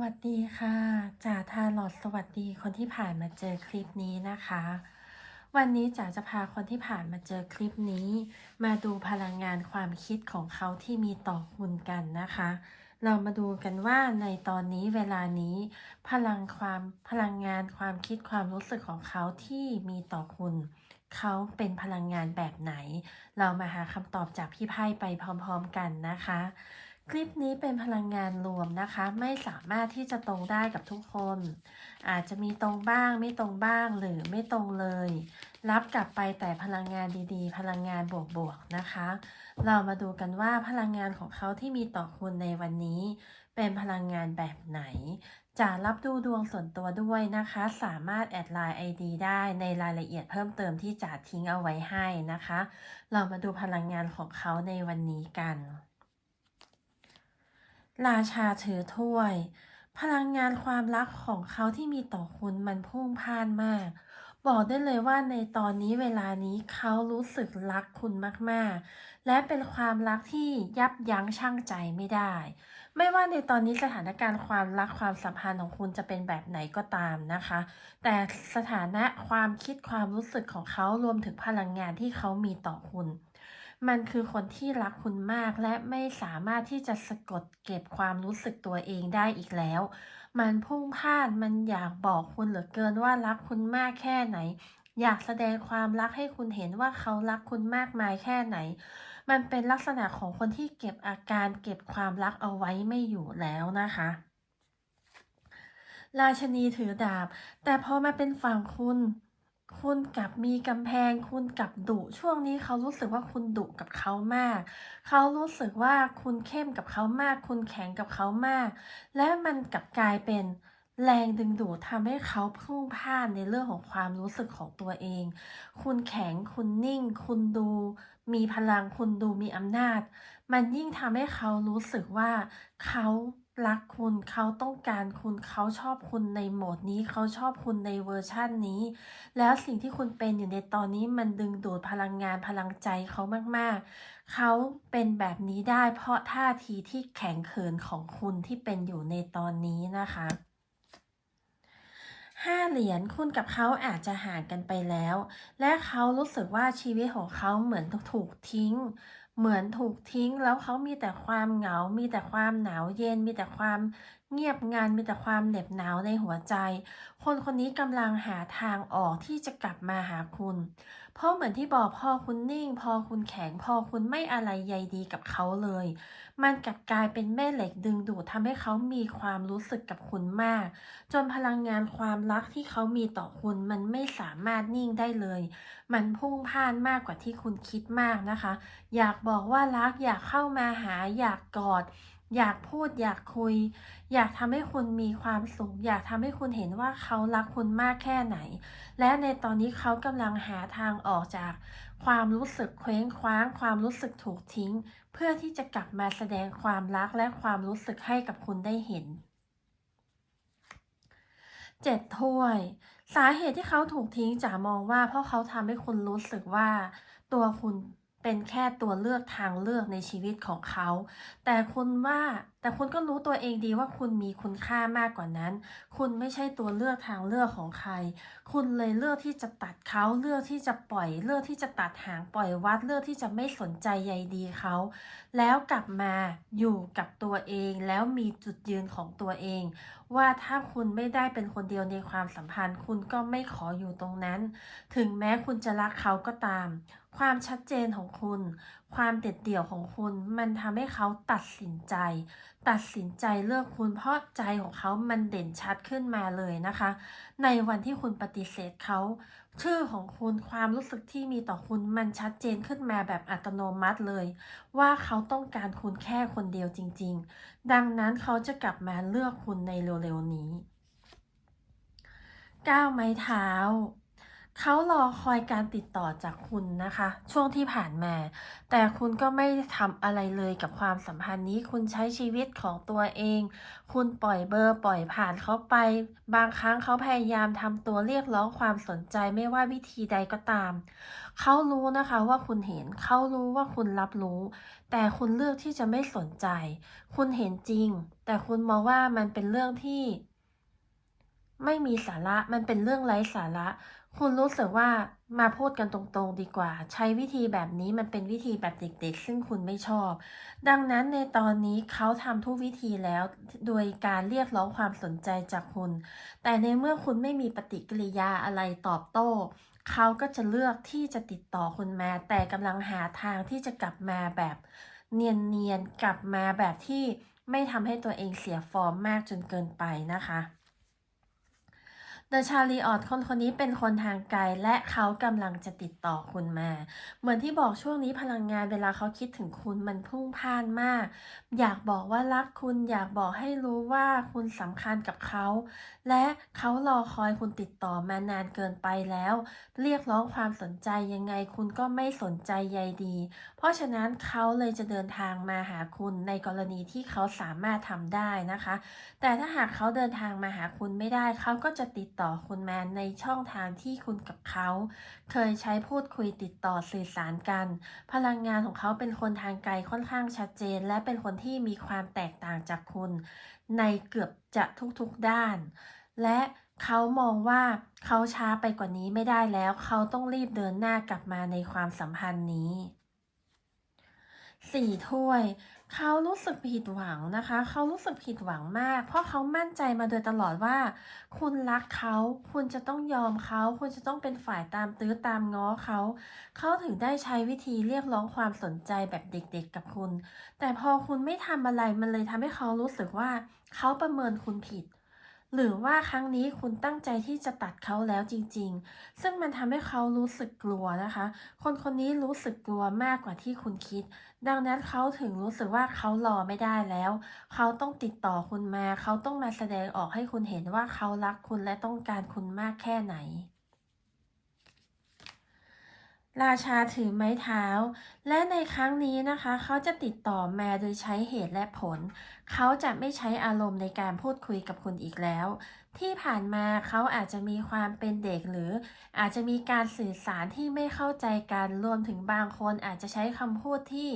วัสดีค่ะจ๋าทาหลอดสวัสดีคนที่ผ่านมาเจอคลิปนี้นะคะ วันนี้จ๋าจะพาคนที่ผ่านมาเจอคลิปนี้ มาดูพลังงานความคิดของเขาที่มีต่อคุณกันนะคะ เรามาดูกันว่าในตอนนี้เวลานี้ พลังความพลังงานความคิดความรู้สึกของเขาที่มีต่อคุณ เขาเป็นพลังงานแบบไหน เรามาหาคำตอบจากพี่ไพ่ไปพร้อม ๆ กันนะคะ คลิปนี้เป็นพลังงานรวมนะคะ ไม่สามารถที่จะตรงได้กับทุกคน อาจจะมีตรงบ้างไม่ตรงบ้างหรือไม่ตรงเลย รับกลับไปแต่พลังงานดีๆ พลังงานบวกๆนะคะ เรามาดูกันว่าพลังงานของเขาที่มีต่อคุณในวันนี้ เป็นพลังงานแบบไหน จะรับดูดวงส่วนตัวด้วยนะคะ สามารถแอดไลน์ ID ได้ในรายละเอียดเพิ่มเติมที่จะทิ้งเอาไว้ให้นะคะ เรามาดูพลังงานของเขาในวันนี้กัน ราชาถือถ้วย พลังงานความรักของเขาที่มีต่อคุณมันพุ่งพ่านมาก บอกได้เลยว่าในตอนนี้เวลานี้เขารู้สึกรักคุณมากๆ และเป็นความรักที่ยับยั้งชั่งใจไม่ได้ ไม่ว่าในตอนนี้สถานการณ์ความรักความสัมพันธ์ของคุณจะเป็นแบบไหนก็ตามนะคะ แต่สถานะความคิดความรู้สึกของเขารวมถึงพลังงานที่เขามีต่อคุณ มันคือคนที่รักคุณมากและไม่สามารถที่จะสะกดเก็บความรู้สึกตัวเองได้อีกแล้ว มันพุ่งพลานมันอยากบอกคุณเหลือเกินว่ารักคุณมากแค่ไหน อยากแสดงความรักให้คุณเห็นว่าเขารักคุณมากมายแค่ไหน มันเป็นลักษณะของคนที่เก็บอาการเก็บความรักเอาไว้ไม่อยู่แล้วนะคะราชนีถือดาบ แต่พอมาเป็นฝั่งคุณ คุณกลับมีกำแพง คุณกลับดุช่วงนี้เขารู้สึกว่าคุณดุกับเขามาก เขารู้สึกว่าคุณเข้มกับเขามาก คุณแข็งกับเขามาก และมันกลับกลายเป็นแรงดึงดูดทำให้เขาพุ่งพล่านในเรื่องของความรู้สึกของตัวเอง คุณแข็งคุณนิ่ง คุณดูมีพลังคุณดูมีอำนาจ มันยิ่งทำให้เขารู้สึกว่าเขา รักคุณเขาต้องการคุณเขาชอบคุณในโหมดนี้เขาชอบคุณในเวอร์ชั่นนี้ แล้วสิ่งที่คุณเป็นอยู่ในตอนนี้มันดึงดูดพลังงานพลังใจเขามากๆ เขาเป็นแบบนี้ได้เพราะท่าทีที่แข็งเขินของคุณที่เป็นอยู่ในตอนนี้นะคะห้าเหรียญคุณกับเขาอาจจะห่างกันไปแล้ว และเขารู้สึกว่าชีวิตของเขาเหมือนถูกทิ้ง เหมือนถูกทิ้งแล้วเขามีแต่ความเหงา มีแต่ความหนาวเย็น มีแต่ความ เงียบงันมีแต่ความเหน็บหนาวในหัวใจ คนคนนี้กำลังหาทางออกที่จะกลับมาหาคุณ เพราะเหมือนที่บอกพ่อคุณนิ่ง พอคุณแข็งพอคุณไม่อะไรใยดีกับเขาเลย มันกลับกลายเป็นแม่เหล็กดึงดูดทำให้เขามีความรู้สึกกับคุณมาก จนพลังงานความรักที่เขามีต่อคุณมันไม่สามารถนิ่งได้เลย มันพุ่งพ่านมากกว่าที่คุณคิดมากนะคะ อยากบอกว่ารักอยากเข้ามาหาอยากกอด อยากพูดอยากคุย อยากทำให้คุณมีความสุขอยากทำให้คุณเห็นว่าเขารักคุณมากแค่ไหน และในตอนนี้เขากำลังหาทางออกจาก ความรู้สึกเคว้งคว้าง ความรู้สึกถูกทิ้ง เพื่อที่จะกลับมาแสดงความรักและความรู้สึกให้กับคุณได้เห็นเจ็ดถ้วย สาเหตุที่เขาถูกทิ้งจ๋ามองว่าเพราะเขาทำให้คุณรู้สึกว่าตัวคุณ เป็นแค่ตัวเลือกทางเลือกในชีวิตของเขา แต่คุณว่า แต่คุณก็รู้ตัวเองดีว่าคุณมีคุณค่ามากกว่านั้น คุณไม่ใช่ตัวเลือกทางเลือกของใคร คุณเลยเลือกที่จะตัดเขาเลือกที่จะปล่อย เลือกที่จะตัดหางปล่อยวัดเลือกที่จะไม่สนใจใยดีเขา แล้วกลับมาอยู่กับตัวเองแล้วมีจุดยืนของตัวเอง ว่าถ้าคุณไม่ได้เป็นคนเดียวในความสัมพันธ์ คุณก็ไม่ขออยู่ตรงนั้น ถึงแม้คุณจะรักเขาก็ตาม ความชัดเจนของคุณ ความเด็ดเดี่ยวของคุณ มันทำให้เขาตัดสินใจ ตัดสินใจเลือกคุณเพราะใจของเขามันเด่นชัดขึ้นมาเลยนะคะ ในวันที่คุณปฏิเสธเขา ชื่อของคุณความรู้สึกที่มีต่อคุณมันชัดเจนขึ้นมาแบบอัตโนมัติเลย ว่าเขาต้องการคุณแค่คนเดียวจริง ๆ ดังนั้นเขาจะกลับมาเลือกคุณในเร็วๆนี้ก้าวไม้เท้า เขารอคอยการติดต่อจากคุณนะคะ ช่วงที่ผ่านมา แต่คุณก็ไม่ทำอะไรเลยกับความสัมพันธ์นี้ คุณใช้ชีวิตของตัวเอง คุณปล่อยเบอร์ปล่อยผ่านเขาไป บางครั้งเขาพยายามทำตัวเรียกร้องความสนใจไม่ว่าวิธีใดก็ตาม เขารู้นะคะว่าคุณเห็นเขารู้ว่าคุณรับรู้ แต่คุณเลือกที่จะไม่สนใจ คุณเห็นจริง แต่คุณมองว่ามันเป็นเรื่องที่ไม่มีสาระ มันเป็นเรื่องไร้สาระ คุณรู้สึกว่ามาพูดกันตรงๆดีกว่า ใช้วิธีแบบนี้มันเป็นวิธีแบบเด็กๆ ซึ่งคุณไม่ชอบ ดังนั้นในตอนนี้เขาทำทุกวิธีแล้ว โดยการเรียกร้องความสนใจจากคุณ แต่ในเมื่อคุณไม่มีปฏิกิริยาอะไรตอบโต้ เขาก็จะเลือกที่จะติดต่อคุณมา แต่กำลังหาทางที่จะกลับมาแบบเนียนๆกลับมาแบบที่ไม่ทำให้ตัวเองเสียฟอร์มมากจนเกินไปนะคะ เดอชาลีออดคนคนนี้เป็นคนทางไกลและเขากำลังจะติดต่อคุณมา เหมือนที่บอกช่วงนี้พลังงานเวลาเขาคิดถึงคุณมันพุ่งพ่านมาก อยากบอกว่ารักคุณอยากบอกให้รู้ว่าคุณสำคัญกับเขา และเขารอคอยคุณติดต่อมานานเกินไปแล้ว เรียกร้องความสนใจยังไงคุณก็ไม่สนใจใยดี เพราะฉะนั้นเขาเลยจะเดินทางมาหาคุณในกรณีที่เขาสามารถทำได้นะคะ แต่ถ้าหากเขาเดินทางมาหาคุณไม่ได้เขาก็จะติดต่อคุณแมาในช่องทางที่คุณกับเขา เคยใช้พูดคุยติดต่อสื่อสารกัน พลังงานของเขาเป็นคนทางไกลค่อนข้างชัดเจน และเป็นคนที่มีความแตกต่างจากคุณ ในเกือบจะทุกๆด้าน และเขามองว่าเขาช้าไปกว่านี้ไม่ได้แล้ว เขาต้องรีบเดินหน้ากลับมาในความสัมพันธ์นี้ สี่ถ้วย เขารู้สึกผิดหวังนะคะ เขารู้สึกผิดหวังมาก เพราะเขามั่นใจมาโดยตลอดว่า คุณรักเขา คุณจะต้องยอมเขา คุณจะต้องเป็นฝ่ายตามตื้อตามง้อเขา เขาถึงได้ใช้วิธีเรียกร้องความสนใจแบบเด็กๆกับคุณ แต่พอคุณไม่ทำอะไรมันเลยทำให้เขารู้สึกว่า เขาประเมินคุณผิด หรือว่าครั้งนี้คุณตั้งใจที่จะตัดเขาแล้วจริง ๆ ซึ่งมันทำให้เขารู้สึกกลัวนะคะ คนคนนี้รู้สึกกลัวมากกว่าที่คุณคิด ดังนั้นเขาถึงรู้สึกว่าเขารอไม่ได้แล้ว เขาต้องติดต่อคุณมา เขาต้องมาแสดงออกให้คุณเห็นว่าเขารักคุณและต้องการคุณมากแค่ไหน ราชาถือไม้เท้า และในครั้งนี้นะคะ เขาจะติดต่อแมาโดยใช้เหตุและผล เขาจะไม่ใช้อารมณ์ในการพูดคุยกับคุณอีกแล้ว ที่ผ่านมาเขาอาจจะมีความเป็นเด็กหรือ อาจจะมีการสื่อสารที่ไม่เข้าใจกันรวมถึงบางคนอาจจะใช้คำพูดที่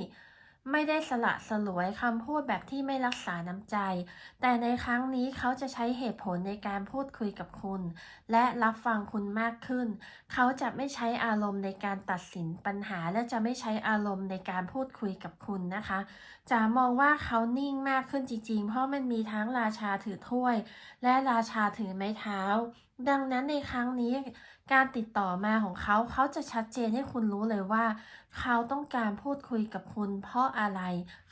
ไม่ได้สละสลวยคำพูดแบบที่ไม่รักษาน้ำใจ แต่ในครั้งนี้เขาจะใช้เหตุผลในการพูดคุยกับคุณ และรับฟังคุณมากขึ้น เขาจะไม่ใช้อารมณ์ในการตัดสินปัญหา และจะไม่ใช้อารมณ์ในการพูดคุยกับคุณนะคะ จะมองว่าเขานิ่งมากขึ้นจริงๆ เพราะมันมีทั้งราชาถือถ้วย และราชาถือไม้เท้า ดังนั้นในครั้งนี้การติดต่อมาของเขาเขาจะชัดเจนให้คุณรู้เลยว่า เขาต้องการพูดคุยกับคุณเพราะอะไร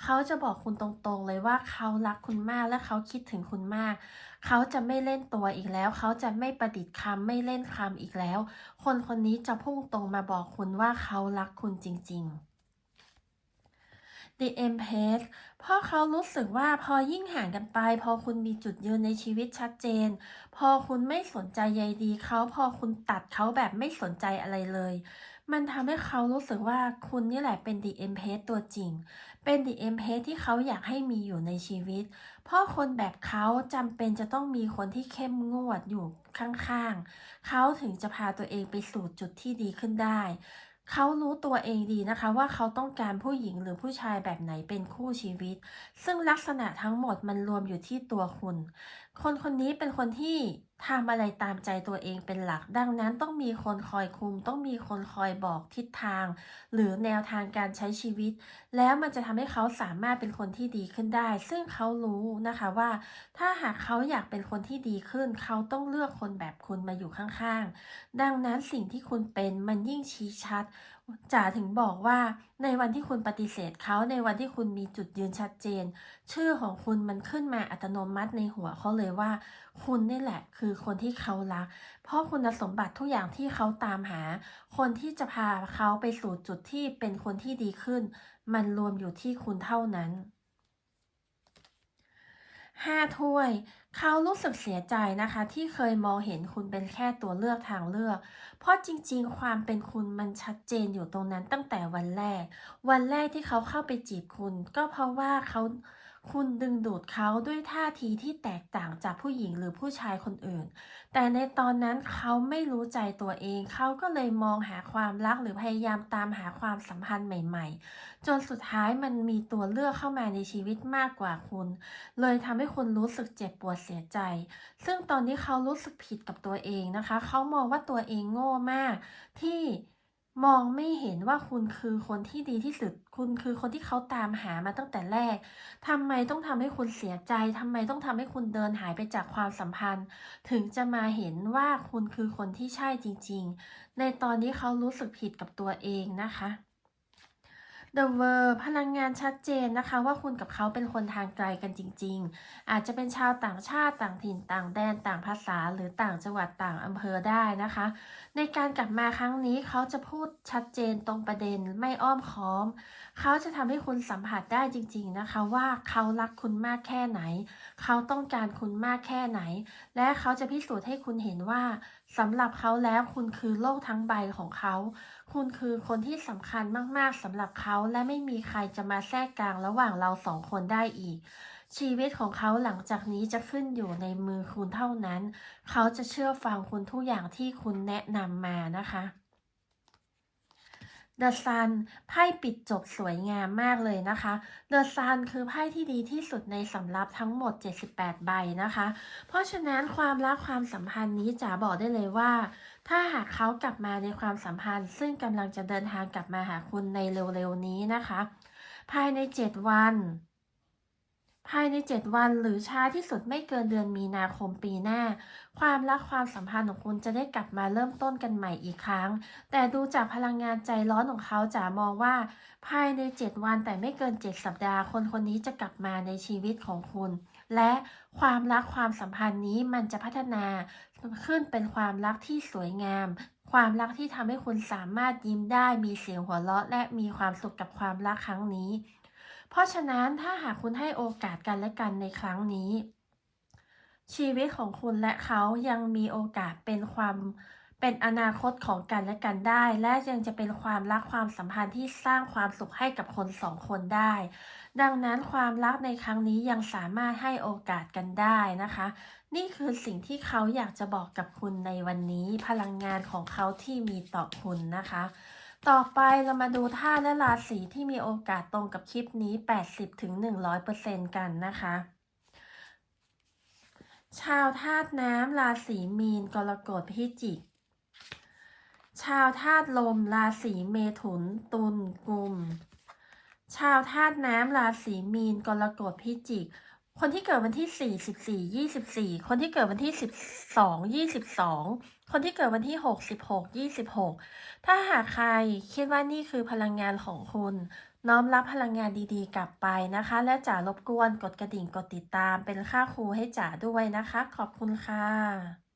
เขาจะบอกคุณตรงๆเลยว่าเขารักคุณมากและเขาคิดถึงคุณมาก เขาจะไม่เล่นตัวอีกแล้ว เขาจะไม่ประดิษฐ์คำไม่เล่นคำอีกแล้ว คนคนนี้จะพุ่งตรงมาบอกคุณว่าเขารักคุณจริง ๆ The Empress เพราะเขารู้สึกว่าพอยิ่งห่างกันไป พอคุณมีจุดยืนในชีวิตชัดเจน พอคุณไม่สนใจใยดีเขาพอคุณตัดเขาแบบไม่สนใจอะไรเลย มันทำให้เขารู้สึกว่าคุณนี่แหละเป็น The Empress ตัวจริง เป็น The Empress ที่เขาอยากให้มีอยู่ในชีวิต เพราะคนแบบเขาจำเป็นจะต้องมีคนที่เข้มงวดอยู่ข้างๆ เขาถึงจะพาตัวเองไปสู่จุดที่ดีขึ้นได้ เขารู้ตัวเองดีนะคะว่าเขาต้องการผู้หญิงหรือผู้ชายแบบไหนเป็นคู่ชีวิต ซึ่งลักษณะทั้งหมดมันรวมอยู่ที่ตัวคุณ คนคนนี้เป็นคนที่ ทำอะไรตามใจตัวเองเป็นหลัก ดังนั้นต้องมีคนคอยคุม ต้องมีคนคอยบอกทิศทาง หรือแนวทางการใช้ชีวิต แล้วมันจะทำให้เขาสามารถเป็นคนที่ดีขึ้นได้ ซึ่งเขารู้นะคะว่า ถ้าหากเขาอยากเป็นคนที่ดีขึ้น เขาต้องเลือกคนแบบคุณมาอยู่ข้างๆ ดังนั้นสิ่งที่คุณเป็นมันยิ่งชี้ชัด จ๋าถึงบอกว่าในวันที่คุณปฏิเสธเขาในวันที่คุณมีจุดยืนชัดเจน ชื่อของคุณมันขึ้นมาอัตโนมัติในหัวเขาเลยว่า คุณนี่แหละคือคนที่เขารัก เพราะคุณสมบัติทุกอย่างที่เขาตามหา คนที่จะพาเขาไปสู่จุดที่เป็นคนที่ดีขึ้น มันรวมอยู่ที่คุณเท่านั้น ห้าถ้วย เขารู้สึกเสียใจนะคะที่เคยมองเห็นคุณเป็นแค่ตัวเลือกทางเลือก เพราะจริงๆ ความเป็นคุณมันชัดเจนอยู่ตรงนั้นตั้งแต่วันแรก วันแรกที่เขาเข้าไปจีบคุณ ก็เพราะว่าเขา คุณดึงดูดเขาด้วยท่าทีที่แตกต่างจากผู้หญิงหรือผู้ชายคนอื่น แต่ในตอนนั้นเขาไม่รู้ใจตัวเอง เขาก็เลยมองหาความรักหรือพยายามตามหาความสัมพันธ์ใหม่ๆ จนสุดท้ายมันมีตัวเลือกเข้ามาในชีวิตมากกว่าคุณ เลยทำให้คุณรู้สึกเจ็บปวดเสียใจ ซึ่งตอนนี้เขารู้สึกผิดกับตัวเองนะคะ เขามองว่าตัวเองโง่มากที่ มองไม่เห็นว่าคุณคือคนที่ดีที่สุด คุณคือคนที่เขาตามหามาตั้งแต่แรกทำไมต้องทำให้คุณเสียใจทำไมต้องทำให้คุณเดินหายไปจากความสัมพันธ์ ถึงจะมาเห็นว่าคุณคือคนที่ใช่จริง ๆ ในตอนนี้เขารู้สึกผิดกับตัวเองนะคะ The World พลังงานชัดเจนนะคะว่าคุณกับเขาเป็นคนทางไกลกันจริง ๆ อาจจะเป็นชาวต่างชาติต่างถิ่นต่างแดนต่างภาษา หรือต่างจังหวัดต่างอำเภอได้นะคะ ในการกลับมาครั้งนี้เขาจะพูดชัดเจนตรงประเด็นไม่อ้อมค้อม เขาจะทำให้คุณสัมผัสได้จริง ๆนะคะ ว่าเขารักคุณมากแค่ไหน เขาต้องการคุณมากแค่ไหน และเขาจะพิสูจน์ให้คุณเห็นว่า สำหรับเขาแล้วคุณคือโลกทั้งใบของเขา คุณคือคนที่สำคัญมากๆสำหรับเขาและไม่มีใครจะมาแทรกกลางระหว่างเราสองคนได้อีก ชีวิตของเขาหลังจากนี้จะขึ้นอยู่ในมือคุณเท่านั้น เขาจะเชื่อฟังคุณทุกอย่างที่คุณแนะนำมานะคะ The Sun ไพ่ปิดจบสวยงามมากเลยนะคะ The Sun คือไพ่ที่ดีที่สุดในสำรับทั้งหมด 78 ใบนะคะ เพราะฉะนั้นความรักความสัมพันธ์นี้จ๋าบอกได้เลยว่า ถ้าหากเขากลับมาในความสัมพันธ์ ซึ่งกำลังจะเดินทางกลับมาหาคุณในเร็วๆนี้นะคะ ภายใน 7 วัน ภายใน 7 วันหรือช้าที่สุดไม่เกินเดือนมีนาคมปีหน้า ความรักความสัมพันธ์ของคุณจะได้กลับมาเริ่มต้นกันใหม่อีกครั้ง แต่ดูจากพลังงานใจร้อนของเขาจ๋ามองว่า ภายใน 7 วันแต่ไม่เกิน 7 สัปดาห์ คนคนนี้จะกลับมาในชีวิตของคุณ และความรักความสัมพันธ์นี้มันจะพัฒนาขึ้นเป็นความรักที่สวยงาม ความรักที่ทำให้คุณสามารถยิ้มได้มีเสียงหัวเราะ และมีความสุขกับความรักครั้งนี้ เพราะฉะนั้นถ้าหากคุณให้โอกาสกันและกันในครั้งนี้ ชีวิตของคุณและเขายังมีโอกาสเป็นความเป็นอนาคตของกันและกันได้ และยังจะเป็นความรักความสัมพันธ์ที่สร้างความสุขให้กับคนสองคนได้ ดังนั้นความรักในครั้งนี้ยังสามารถให้โอกาสกันได้นะคะ นี่คือสิ่งที่เขาอยากจะบอกกับคุณในวันนี้ พลังงานของเขาที่มีต่อคุณนะคะ ต่อไปเรามาดูธาตุและราศีที่มีโอกาสตรงกับคลิปนี้ 80-100%กันนะคะ ชาวธาตุน้ำราศีมีนกรกฎพิจิก ชาวธาตุลมราศีเมถุน ตุลกุม ชาวธาตุน้ำราศีมีนกรกฎพิจิก คนที่เกิดวันที่สี่สิบสี่ยี่สิบสี่คนที่เกิดวันที่สิบสองยี่สิบสองคนที่เกิดวันที่หกสิบหกยี่สิบหกถ้าหากใครคิดว่านี่คือพลังงานของคุณ น้อมรับพลังงานดีๆ กลับไปนะคะ และจ๋ารบกวนกดกระดิ่งกดติดตามเป็นค่าครูให้จ๋าด้วยนะคะ ขอบคุณค่ะ